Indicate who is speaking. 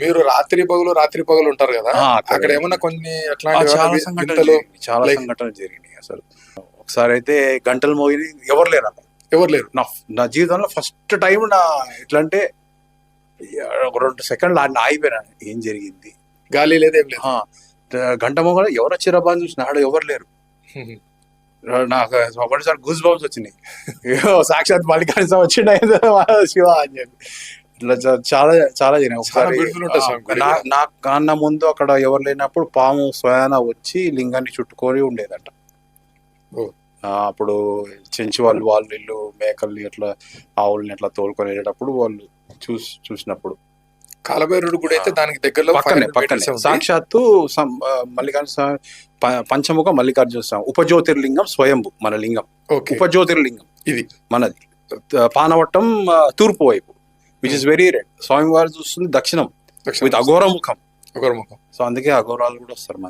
Speaker 1: మీరు రాత్రి పగలు రాత్రి పగలు ఉంటారు కదా?
Speaker 2: అక్కడ
Speaker 1: ఏమన్నా కొన్ని
Speaker 2: చాలా సంఘటనలు జరిగినాయి. చాలా
Speaker 1: like-
Speaker 2: సంఘటనలు జరిగినాయి అసలు. ఒకసారి అయితే గంటలు మోగి ఎవరు లేరు అక్కడ.
Speaker 1: ఎవరు లేరు?
Speaker 2: నా నా జీవితంలో ఫస్ట్ టైం నా ఎట్లా అంటే ఒక రెండు సెకండ్లు ఆడిన ఆగిపోయినాను ఏం జరిగింది?
Speaker 1: గాలి లేదు ఏం లేదు.
Speaker 2: గంట మోగ ఎవరు వచ్చిరా బాగా చూసిన ఆడ ఎవరు లేరు. నాకు ఒకటిసారి గూస్ బాంబ్స్ వచ్చినాయి. సాక్షాత్ మల్లికార్జున వచ్చిండ శివ అని చెప్పి. ఇట్లా చాలా చాలా జరిగినాయి. ఒకసారి నా కన్నా ముందు అక్కడ ఎవరు లేనప్పుడు పాము స్వయాన వచ్చి లింగాన్ని చుట్టుకొని ఉండేదట. అప్పుడు చెంచి వాళ్ళు వాళ్ళు ఇల్లు మేకల్ని అట్లా ఆవుల్ని అట్లా తోలుకొని వెళ్ళేటప్పుడు వాళ్ళు చూసి చూసినప్పుడు.
Speaker 1: కాలభైరుడు గుడి అయితే దానికి దగ్గరలో
Speaker 2: పక్కనే
Speaker 1: 500
Speaker 2: పక్కనే. సాక్షాత్తు మల్లికార్జున పంచముఖ మల్లికార్జున స్వామి ఉపజ్యోతిర్లింగం స్వయంభు మన లింగం. ఉపజ్యోతిర్లింగం.
Speaker 1: ఇది.
Speaker 2: మనది. పానవట్టం తూర్పు వైపు. విచ్ ఇస్ వెరీ రెడ్ స్వామివారు చూస్తుంది
Speaker 1: దక్షిణం.
Speaker 2: విత్ అఘోర ముఖం
Speaker 1: ఒకరి ముఖం
Speaker 2: సో అందుకే అఘోరాలు కూడా వస్తారు మన